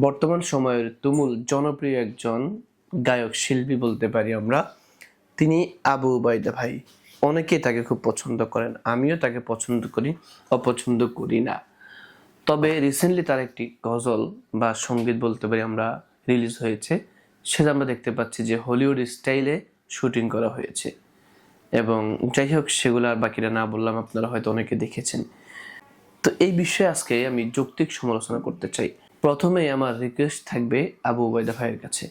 বর্তমান সময়ের তুমুল জনপ্রিয় একজন গায়ক, শিল্পী বলতে পারি আমরা, তিনি আবু উবাইদা ভাই। অনেকেই তাকে খুব পছন্দ করেন, আমিও তাকে পছন্দ করি, অপছন্দ করি না। তবে রিসেন্টলি তার একটি গজল বা সংগীত বলতে পারি আমরা রিলিজ হয়েছে, সেটা আমরা দেখতে পাচ্ছি যে হলিউড স্টাইলে শুটিং করা হয়েছে। এবং যাই হোক, সেগুলো আর বাকিরা না বললাম, আপনারা হয়তো অনেকে দেখেছেন। তো এই বিষয়ে আজকে আমি যৌক্তিক সমালোচনা করতে চাই। প্রথমে আমার রিকোয়েস্ট থাকবে আবু উবাইদা ভাইয়ের কাছে।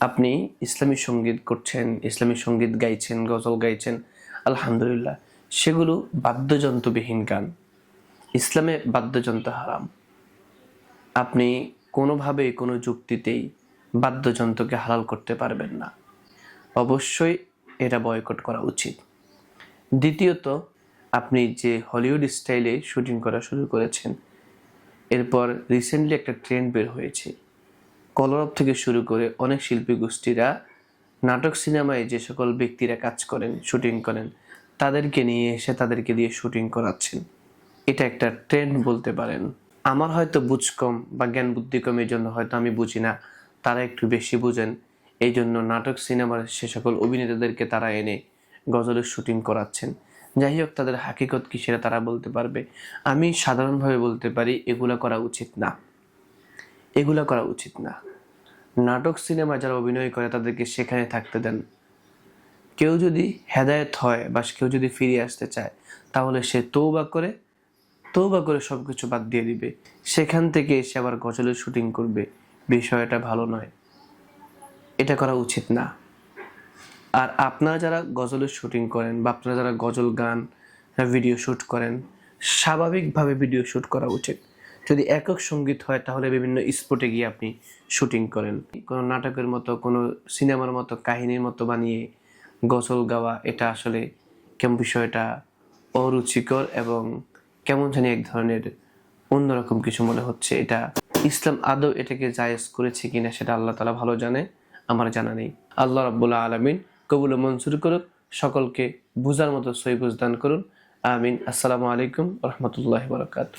আপনি ইসলামী সংগীত করছেন, ইসলামী সংগীত গাইছেন, গজল গাইছেন, আলহামদুলিল্লাহ, সেগুলো বাদ্যযন্ত্রবিহীন গান। ইসলামে বাদ্যযন্ত্র হারাম। আপনি কোনোভাবে কোনো যুক্তিতেই বাদ্যযন্ত্রকে হালাল করতে পারবেন না। অবশ্যই এটা বয়কট করা উচিত। দ্বিতীয়ত, আপনি যে হলিউড স্টাইলে শুটিং করা শুরু করেছেন এরপর রিসেন্টলি একটা ট্রেন্ড বের হয়েছে। কলরব থেকে শুরু করে অনেক শিল্পী গোষ্ঠীরা নাটক, সিনেমায় যে সকল ব্যক্তিরা কাজ করেন শুটিং করেন, তাদেরকে নিয়ে এসে তাদেরকে দিয়ে শুটিং করাচ্ছেন। এটা একটা ট্রেন্ড বলতে পারেন। আমার হয়তো বুঝ কম বা জ্ঞান বুদ্ধি কম, এই জন্য হয়তো আমি বুঝি না। তারা একটু বেশি বুঝেন। এই জন্য নাটক, সিনেমার সে সকল অভিনেতাদেরকে তারা এনে গজলের শুটিং করাচ্ছেন। যাই হোক তাদের হাকিকত কি সেটা তারা বলতে পারবে? আমি সাধারণভাবে বলতে পারি, এগুলা করা উচিত না। এগুলা করা উচিত না। নাটক, সিনেমা যারা অভিনয় করে, তাদেরকে সেখানে থাকতে দেন। কেউ যদি হেদায়েত হয়, বা কেউ যদি ফিরে আসতে চায়, তাহলে সে তৌবা করে তৌবা করে সব কিছু বাদ দিয়ে দিবে। সেখান থেকে এসে আবার গজলের শুটিং করবে। বিষয়টা ভালো নয়। এটা করা উচিত না। আর আপনারা যারা গজলের শুটিং করেন বা আপনারা যারা গজল গান ভিডিও শ্যুট করেন, স্বাভাবিকভাবে ভিডিও শ্যুট করা উচিত। যদি একক সংগীত হয়, তাহলে বিভিন্ন স্পটে গিয়ে আপনি শুটিং করেন। কোনো নাটকের মতো, কোনো সিনেমার মতো, কাহিনীর মতো বানিয়ে গজল গাওয়া, এটা আসলে কেমন বিষয়টা অরুচিকর এবং কেমন জানি এক ধরনের অন্যরকম কিছু মনে হচ্ছে। এটা ইসলাম আদৌ এটাকে জায়েজ করেছে কিনা, সেটা আল্লাহ তালা ভালো জানে, আমার জানা নেই। আল্লাহ রাব্বুল্লাহ আলমিন কবুল মঞ্জুর করুক। সকলকে বুঝার মতো সৈবুজ দান করুন। আমিন। আসসালামু আলাইকুম রহমতুল্লাহ বরকাত